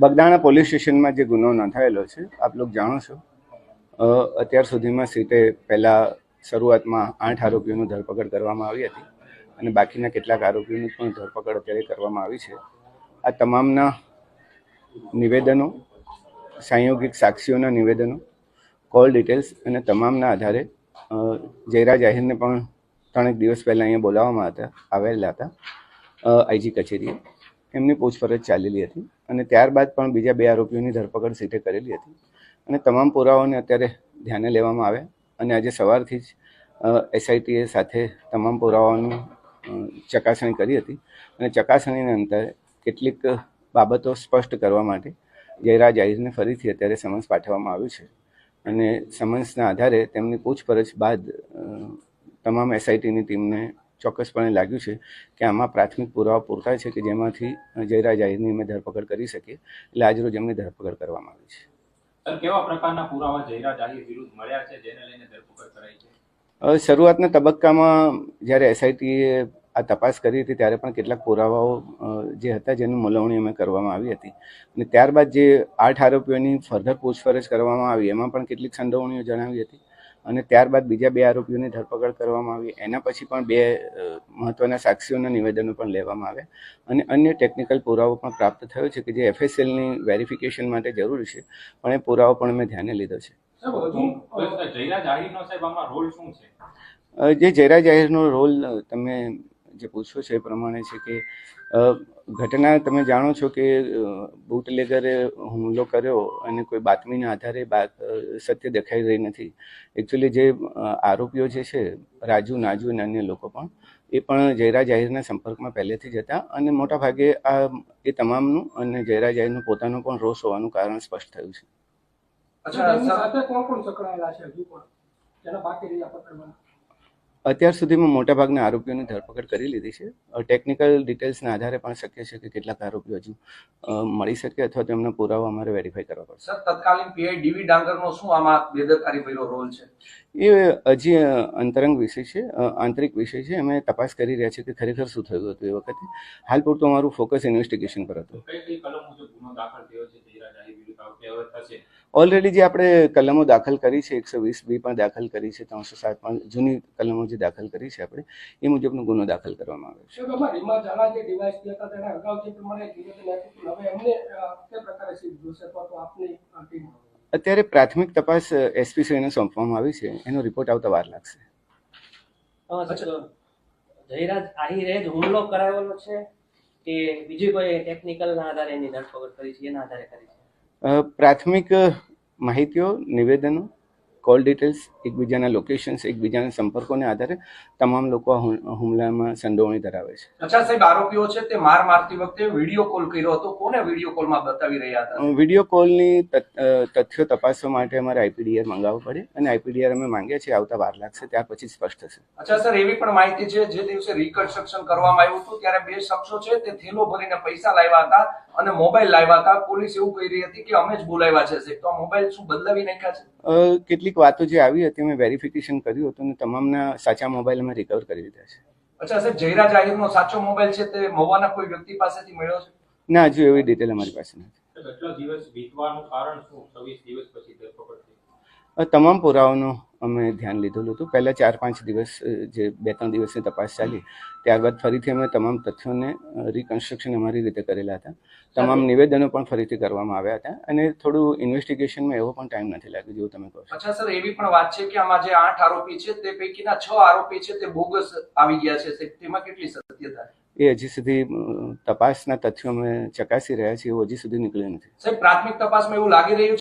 Bagdana police સ્ટેશનમાં જે ગુનો નોંધાયેલો છે, આપ લોકો જાણો છો. અત્યાર સુધીમાં સીટે પહેલાં શરૂઆતમાં આઠ આરોપીઓની ધરપકડ કરવામાં આવી હતી અને બાકીના કેટલાક આરોપીઓની પણ ધરપકડ અત્યારે કરવામાં આવી છે. આ તમામના નિવેદનો, સંયોગિક સાક્ષીઓના નિવેદનો, કોલ ડિટેલ્સ અને તમામના આધારે જયરા જયરાજ આહિરને પણ ત્રણેક દિવસ પહેલાં અહીંયા બોલાવવામાં હતા, આવેલા હતા આઈજી કચેરીએ. એમની પૂછપરછ ચાલેલી હતી અને ત્યારબાદ પણ બીજા બે આરોપીઓની ધરપકડ સીટે કરેલી હતી. અને તમામ પુરાવાઓને અત્યારે ધ્યાને લેવામાં આવ્યા અને આજે સવારથી જ એસઆઈટીએ સાથે તમામ પુરાવાઓનું ચકાસણી કરી હતી. અને ચકાસણીના અંતરે કેટલીક બાબતો સ્પષ્ટ કરવા માટે જયરાજ આહિરને ફરીથી અત્યારે સમન્સ પાઠવવામાં આવ્યું છે. અને સમન્સના આધારે તેમની પૂછપરછ બાદ તમામ એસઆઈટીની ટીમને ચોક્કસપણે લાગ્યું છે કે આમાં પ્રાથમિક પુરાવા પૂરતા છે કે જેમાંથી જયરાજ આહિરની અમે ધરપકડ કરી શકીએ. એટલે આજરોજ એમની ધરપકડ કરવામાં આવી છે. કેવા પ્રકારના પુરાવા જયરાજ આહિર વિરુદ્ધ મળ્યા છે જેને લઈને ધરપકડ કરાઈ છે? શરૂઆતના તબક્કામાં જ્યારે એસઆઈટીએ આ તપાસ કરી હતી ત્યારે પણ કેટલાક પુરાવાઓ જે હતા જેની મુલવણી અમે કરવામાં આવી હતી. અને ત્યારબાદ જે આઠ આરોપીઓની ફર્ધર પૂછપરછ કરવામાં આવી એમાં પણ કેટલીક સંડોવણીઓ જણાવી હતી. અને ત્યારબાદ બીજા બે આરોપીઓની ધરપકડ કરવામાં આવી. એના પછી પણ બે મહત્ત્વના મહત્વના સાક્ષીઓના નિવેદનો પણ લેવામાં આવ્યા. અને અન્ય ટેકનિકલ પુરાવો પણ પ્રાપ્ત થયો છે કે જે એફએસએલની વેરિફિકેશન માટે જરૂરી છે પણ એ પુરાવો પણ મેં ધ્યાને લીધો છે. જે જયરા જાહેરનો રોલ તમે જે પૂછો છો એ પ્રમાણે છે કે ઘટના તમે જાણો છો કે બુટલેગરે હુમલો કર્યો અને કોઈ બાતમીના આધારે બાત સત્ય દેખાઈ રહી નથી. એકચ્યુઅલી જે આરોપીઓ જે છે રાજુ નાજુ અને અન્ય લોકો પણ એ પણ જયરા જાહેરના સંપર્કમાં પહેલેથી જ હતા અને મોટા ભાગે આ એ તમામનું અને જયરા જાહેરનું પોતાનું પણ રોષ હોવાનું કારણ સ્પષ્ટ થયું છે. અચ્છા સાથે કોણ કોણ સંકળાયેલા છે હજુ પણ? જેના બાકી રહ્યા પકડવાના? અત્યાર સુધીમાં મોટાભાગના આરોપીઓની ધરપકડ કરી લીધી છે. ટેકનિકલ ડિટેલ્સના આધારે પણ શક્ય છે કે કેટલાક આરોપીઓ હજુ મળી શકે અથવા તો એમના પુરાવા અમારે વેરીફાઈ કરવા પડશે. સર તત્કાલીન પીઆઈ ડીવી ડાંગરનો શું આમાં બેદરકારી ભર્યો રોલ છે? એ હજી અંતરંગ વિષય છે આંતરિક વિષય છે. અમે તપાસ કરી રહ્યા છીએ કે ખરેખર શું થયું હતું એ વખતે. હાલ પૂરતું અમારું ફોકસ ઇન્વેસ્ટિગેશન પર હતું. કલમ મુજબ ગુનો દાખલ થયો છે ઓલરેડી જે આપણે કલમો દાખલ કરી છે એકસો વીસ બી પણ દાખલ કરી છે ત્રણસો સાત પણ જૂની કલમો જે દાખલ કરી છે આપણે એ મુજબનો ગુનો દાખલ કરવામાં આવ્યો છે. અત્યારે પ્રાથમિક તપાસ એસપી શ્રીને સોંપવામાં આવી છે. એનો રિપોર્ટ આવતા વાર લાગશે. જયરાજ આહિરે જ હુમલો કરાવેલો છે? કે બીજી કોઈ ટેકનિકલ ના આધારે એની ધરપકડ કરી છે, એના આધારે કરી છે? પ્રાથમિક માહિતીઓ, નિવેદનો? કોલ ડિટેલ્સ એકબીજાના લોકેશન્સ એકબીજાના સંપર્કોને આધારે તમામ લોકો આ હુમલામાં સંડોવણી ધરાવે છે. અચ્છા સાહેબ આરોપીઓ છે તે માર મારતી વખતે વીડિયો કોલ કર્યો હતો. કોને વીડિયો કોલમાં બતાવી રહ્યા હતા? વીડિયો કોલની તથ્યો તપાસવા માટે અમારે આઈપીડીઆર મંગાવવું પડે અને આઈપીડીઆર અમે માંગ્યા છે આવતા વાર લાગશે ત્યાર પછી સ્પષ્ટ થશે. અચ્છા સર એવી પણ માહિતી છે જે દિવસે રિકન્સ્ટ્રક્શન કરવામાં આવ્યું હતું ત્યારે બે શખ્સો છે તે થેલો ભરીને પૈસા લાવ્યા હતા. અને મોબાઈલ લાવ્યા હતા. પોલીસ એવું કહી રહી હતી કે અમે જ બોલાવ્યા છે સાહેબ. તો આ મોબાઈલ શું બદલાવી નાખ્યા છે? કેટલીક વાતો જે આવી હતી અમે વેરિફિકેશન કર્યું હતું અને તમામના સાચા મોબાઈલ અમે રિકવર કરી દીધા છે. અચ્છા સાહેબ જયરા જાહેરનો સાચો મોબાઈલ છે તે મહુવાના કોઈ વ્યક્તિ પાસેથી મળ્યો છે? ના હજુ એવી ડિટેલ અમારી પાસે નથી. દિવસ વીતવાનું કારણ શું? છવ્વીસ દિવસ પછી તમામ પુરાવાઓનું અમે ધ્યાન લીધેલું હતું. પહેલાં ચાર પાંચ દિવસ જે બે ત્રણ દિવસની તપાસ ચાલી ત્યારબાદ ફરીથી અમે તમામ તથ્યોને રિકન્સ્ટ્રક્શન અમારી રીતે કરેલા હતા. તમામ નિવેદનો પણ ફરીથી કરવામાં આવ્યા હતા અને થોડું ઇન્વેસ્ટિગેશનમાં એવો પણ ટાઈમ નથી લાગ્યો જેવું તમે કહો છો. અચ્છા સર એવી પણ વાત છે કે આમાં જે આઠ આરોપી છે તે પૈકીના છ આરોપી છે તે બોગસ આવી ગયા છે. તેમાં કેટલી સત્યતા? એ હજી સુધી તપાસના તથ્યો અમે ચકાસી રહ્યા છીએ એવું હજી સુધી નીકળ્યું નથી. સાહેબ પ્રાથમિક તપાસમાં એવું લાગી રહ્યું છે